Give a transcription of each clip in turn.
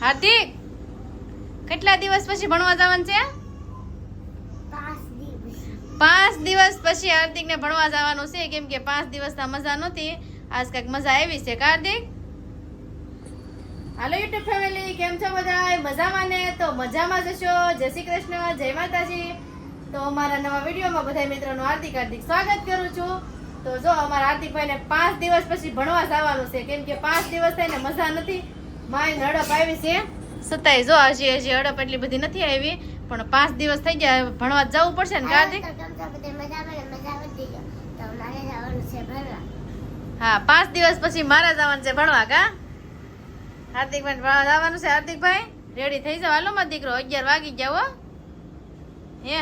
હાર્દિક કેટલા દિવસ પછી ભણવા જવાનું છે? પાંચ દિવસ. પાંચ દિવસ પછી હાર્દિકને ભણવા જવાનું છે કેમ કે પાંચ દિવસના મજા નહોતી. આજ કંઈક મજા આવી છે કા હાર્દિક? હાલો યુટ્યુબ ફેમિલી કેમ છો બધા મજામાં ને? તો મજામાં જશો જય શ્રી કૃષ્ણ જય માતાજી. તો અમારા નવા વિડીયોમાં બધા મિત્રોનું હાર્દિક હાર્દિક સ્વાગત કરું છું. તો જો અમારા હાર્દિકભાઈને પાંચ દિવસ પછી ભણવા જવાનું છે કેમ કે પાંચ દિવસ થઈને મજા નથી માય હડપ આવી છે. સતાય જો હજી હજી હડપ એટલી બધી નથી આવી પણ પાંચ દિવસ થઈ ગયા ભણવા જવું પડશે ને કાર્તિક તો કેમ છો બધે મજામાં ને મજા વધી ગયો તો મારે જવાનું છે ભણવા. હા પાંચ દિવસ પછી મારા જવાનું છે ભણવા કા? હાર્દિકભાઈ ભણવા જવાનું છે હાર્દિકભાઈ? રેડી થઈ જાવ હાલો માં દીકરો અગિયાર વાગી ગયા હો. હે?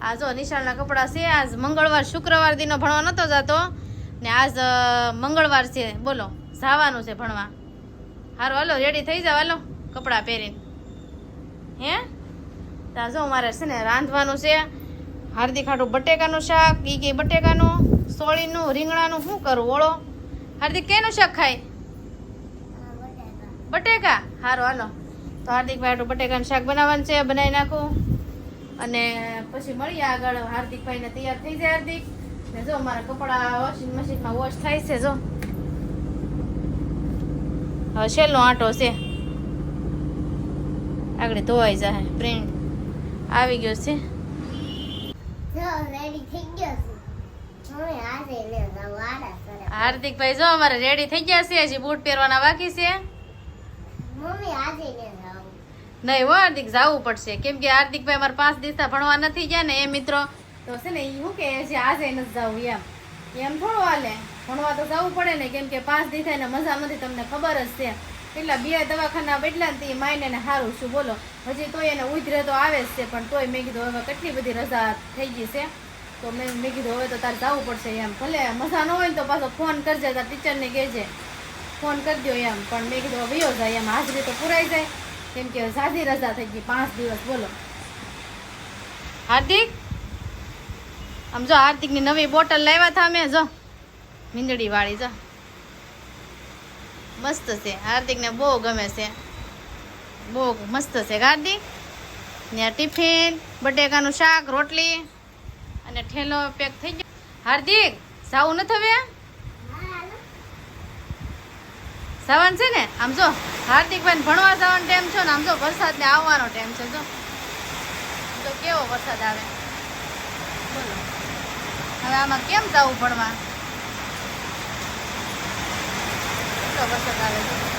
આ જો નિશાળના કપડાં છે આજ મંગળવાર શુક્રવાર દીનો ભણવા નતો જતો. ને આજ મંગળવાર છે બોલો જવાનું છે ભણવા. હારું, હાલો રેડી થઈ જાવ હાલો, કપડાં પહેરીને. હે? ત્યાં જો મારે છે ને રાંધવાનું છે હાર્દિક હાટું બટેકાનું શાક, ઈ કે બટેકાનું, સોળીનું, રીંગણાનું, શું કરું, ઓળો? હાર્દિક, કેનું શાક ખાય? બટેકા. હારું, હાલો. તો હાર્દિકભાઈ આટલું બટેકાનું શાક બનાવવાનું છે, બનાવી નાખું. અને પછી મળીએ આગળ. હાર્દિકભાઈને તૈયાર થઈ જાય હાર્દિક. ને જો મારા કપડાં વોશિંગ મશીનમાં વોશ થાય છે, જો. હવે છેલ્લો આંટો છે. આગળ ધોવાઈ જાય પ્રિન્ટ આવી ગયો છે. હાર્દિકભાઈ જો અમારે રેડી થઈ ગયા છે. હજી બૂટ પહેરવાના બાકી છે. નહીં હો હાર્દિક જવું પડશે. કેમ કે હાર્દિકભાઈ અમારે પાંચ દિવસ ભણવા નથી ગયા ને એ મિત્રો તો છે ને એ શું કે છે આજે નથી જવું એમ. એમ થોડું હાલે. ભણવા તો જવું પડે ને, કેમ કે પાસ દી થાય ને મજા નથી, તમને ખબર જ છે. એટલા બે દવાખાના બદલા ને તે માઈને ને સારું શું બોલો. હજી તોય એને ઉધરે તો આવે જ છે, પણ તોય મેં કીધું હવે કેટલી બધી રજા થઈ ગઈ છે. તો મેં મેં કીધું હવે તો તારે જવું પડશે એમ. ભલે મજા ન હોય ને તો પાછો ફોન કરજે, તાર ટીચરને કહેજે. ફોન કરી દો એમ. પણ મેં કીધું વયો જાય એમ. હાજરી તો પુરાઈ જાય. કેમ કે સાદી રજા થઈ ગઈ, પાંચ દિવસ, બોલો. હાર્દિક? આમ જો હાર્દિકની નવી બોટલ લાવ્યા હતા મેં જો. મીંદડી વાળી જો. મસ્ત છે. હાર્દિકને બહુ ગમે છે. બહુ મસ્ત છે હાર્દિક? ને ટિફિન, બટેકાનું શાક, રોટલી અને ઠેલો પેક થઈ ગયો. હાર્દિક, સાવું નથી હવે? સાવન છે ને? આમ જો હાર્દિકભાઈ ભણવા જવાનો ટાઈમ છે ને, આમ જો વરસાદ ને આવવાનો ટાઈમ છે જો. તો કેવો વરસાદ આવે. બોલો. હવે આમાં કેમ જવું ભણવા? કેટલો વરસાદ છે.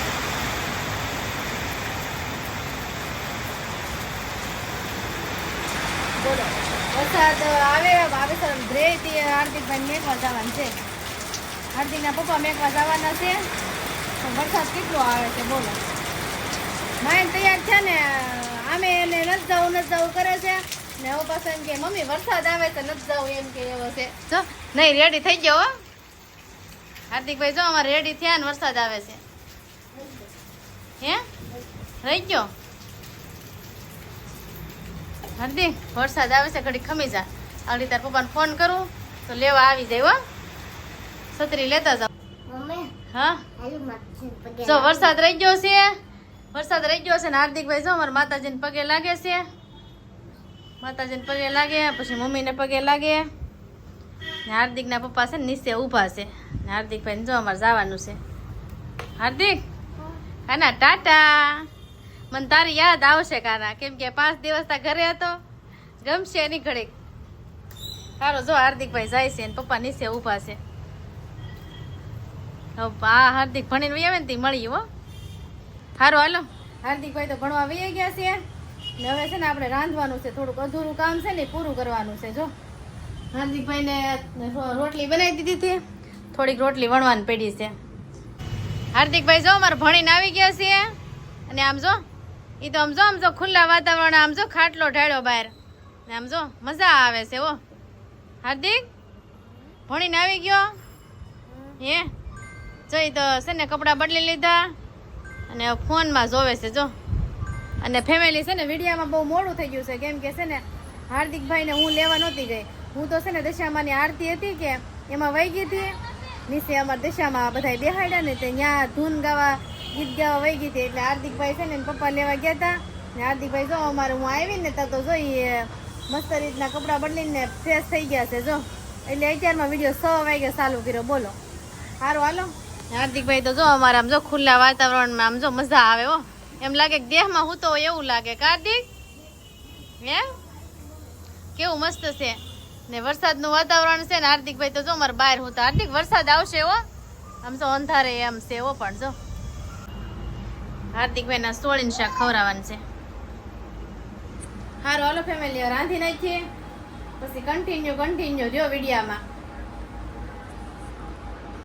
વરસાદ આવે આવે સર ધ્રેયથી હાર્દિકભાઈ મેઘવા જવાનું છે. હાર્દિકના પપ્પા મેઘવા જવાના છે. તો વરસાદ કેટલો આવે છે, બોલો. માઇન્ડ તૈયાર છે ને, આમે એને નથી જવું નથી જવું કરે છે. ને હવે પાછું એમ કે, મમ્મી, વરસાદ આવે તો નથી જવું, એમ કે એવો છે. જો, નહીં રેડી થઈ ગયો, હો. હાર્દિકભાઈ જો અમારે રેડી થયા ને વરસાદ આવે છે. હે? રહી ગયો? હાર્દિક વરસાદ આવે છે ઘડી ખમી જા. આગળ તાર પપ્પાને ફોન કરું તો લેવા આવી જાય હો. છત્રી લેતા મમ્મી હા? જો વરસાદ રહી ગયો છે વરસાદ રહી ગયો છે ને હાર્દિકભાઈ જો અમારા માતાજીને પગે લાગે છે. માતાજીને પગે લાગે પછી મમ્મીને પગે લાગે. હાર્દિકના પપ્પા છે ને નીચે ઊભા છે. ને હાર્દિકભાઈને જો અમારે જવાનું છે. હાર્દિક, કાના, ટાટા. મને તારી યાદ આવશે, કાના, કેમ કે પાંચ દિવસ તા ઘરે હતો. ગમશે એની ઘડીક. સારો જો હાર્દિકભાઈ જાય છે ને પપ્પા નીચે ઊભા છે. હા હાર્દિક ભણીને વહી આવે ને તે મળી હો. સારું હાલો. હાર્દિકભાઈ તો ભણવા વહી ગયા છે. ને હવે છે ને આપણે રાંધવાનું છે. થોડુંક અધૂરું કામ છે ને પૂરું કરવાનું છે, જો. હાર્દિકભાઈને રોટલી બનાવી દીધી હતી. થોડીક રોટલી વણવાની પડી છે. હાર્દિકભાઈ જો, અમારે ભણીને આવી ગયા છે અને આમ જો એ તો આમ જો આમ જો ખુલ્લા વાતાવરણ, આમ જો ખાટલો ઢાળ્યો બહાર. ને આમ જો, મજા આવે છે ઓ હાર્દિક, ભણીને આવી ગયો? હે? જો, ઈ તો છે ને કપડાં બદલી લીધા. અને ફોનમાં જોવે છે, જો. અને ફેમિલી છે ને વિડીયામાં બહુ મોડું થઈ ગયું છે. કેમ કે છે ને, હાર્દિકભાઈને હું લેવા નહોતી ગઈ. હું તો છે ને દશામાની આરતી હતી કે એમાં વહી ગઈ હતી. નીચે અમારા દશામાં બધા બેહાડ્યા ને તે ત્યાં ધૂન ગાવા, ગીત ગાવા વહી ગઈ હતી. એટલે હાર્દિકભાઈ છે ને પપ્પા લેવા ગયા હતા. ને હાર્દિકભાઈ જો અમારે હું આવી ને તો જોઈએ મસ્ત રીતના કપડાં બદલીને ફ્રેશ થઈ ગયા છે, જો. એટલે અત્યારમાં વીડિયો સો વાગે ચાલુ કર્યો. બોલો. સારું હાલો. હાર્દિકભાઈ તો જો અમારે આમ જો ખુલ્લા વાતાવરણમાં આમ જો મજા આવે, હો. એમ લાગે કે દેહમાં હું તો એવું લાગે. કાર્દિક હે? કેવું મસ્ત છે? ને વરસાદનું વાતાવરણ છે ને હાર્દિકભાઈ તો જો મારે બહાર હું તો હાર્દિક, વરસાદ આવશે હો. આમ તો અંધારે એમ છે હો પણ જો. હાર્દિકભાઈ ના સોળીન શાક ખવડાવવાનું છે. હારું, હાલો ફેમિલી રાંધી નાખીએ. પછી કન્ટિન્યુ કન્ટિન્યુ જો વિડીયામાં.